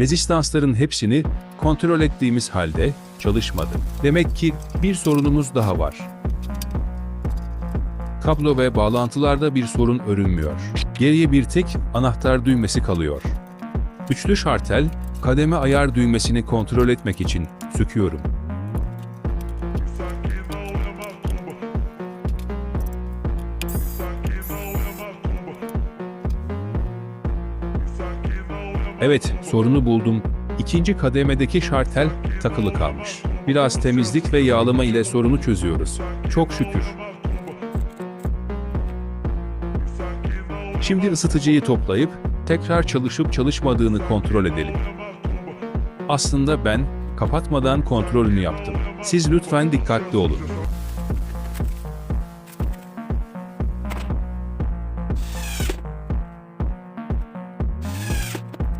Rezistansların hepsini kontrol ettiğimiz halde çalışmadı. Demek ki bir sorunumuz daha var. Kablo ve bağlantılarda bir sorun örülmüyor. Geriye bir tek anahtar düğmesi kalıyor. Üçlü şartel, kademe ayar düğmesini kontrol etmek için söküyorum. Evet, sorunu buldum. İkinci kademedeki şartel takılı kalmış. Biraz temizlik ve yağlama ile sorunu çözüyoruz. Çok şükür. Şimdi ısıtıcıyı toplayıp tekrar çalışıp çalışmadığını kontrol edelim. Aslında ben kapatmadan kontrolünü yaptım. Siz lütfen dikkatli olun.